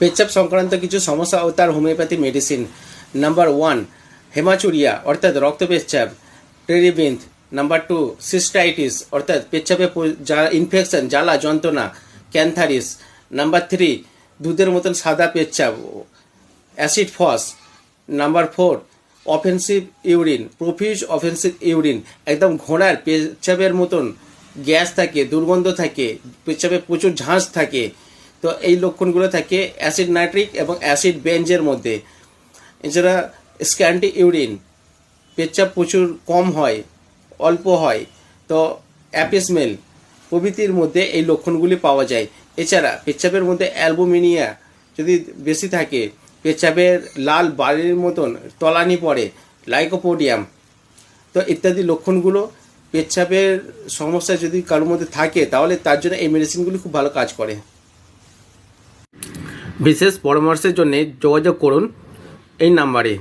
পেচ্ছাপ সংক্রান্ত কিছু সমস্যা ও তার homeopathy medicine number one hematuria অর্থাৎ রক্ত পেচ্ছাপ। টেরিবিন্থ নাম্বার টু সিস্টাইটিস অর্থাৎ পেচ্ছাপে ইনফেকশন জ্বালা, যন্ত্রণা, ক্যান্থারিস। নাম্বার থ্রি দুধের মতন সাদা পেচ্ছাপ। Acid phos number four offensive urine profuse offensive urine একদম ঘোড়ার পেচ্ছাপের মতন গ্যাস থাকে, দুর্গন্ধ থাকে, পেচ্ছাপে প্রচুর ঝাঁঝ থাকে। তো এই লক্ষণগুলো থাকে অ্যাসিড নাইট্রিক এবং অ্যাসিড বেঞ্জের মধ্যে। এছাড়া স্ক্যান্টি ইউরিন, পেচ্ছাপ প্রচুর কম হয়, অল্প হয়। তো অ্যাপিসমেল, প্রভৃতির মধ্যে এই লক্ষণগুলি পাওয়া যায়। এছাড়া পেচ্ছাপের মধ্যে অ্যালবুমিনিয়া যদি বেশি থাকে, পেচ্ছাপের লাল বালির মতন তলানি পড়ে, লাইকোপোডিয়াম, তো ইত্যাদি লক্ষণগুলো পেচ্ছাপের সমস্যা যদি কারোর মধ্যে থাকে, তাহলে তার জন্য এই মেডিসিনগুলি খুব ভালো কাজ করে। বিশেষ পরামর্শের জন্য যোগাযোগ করুন এই নাম্বারে।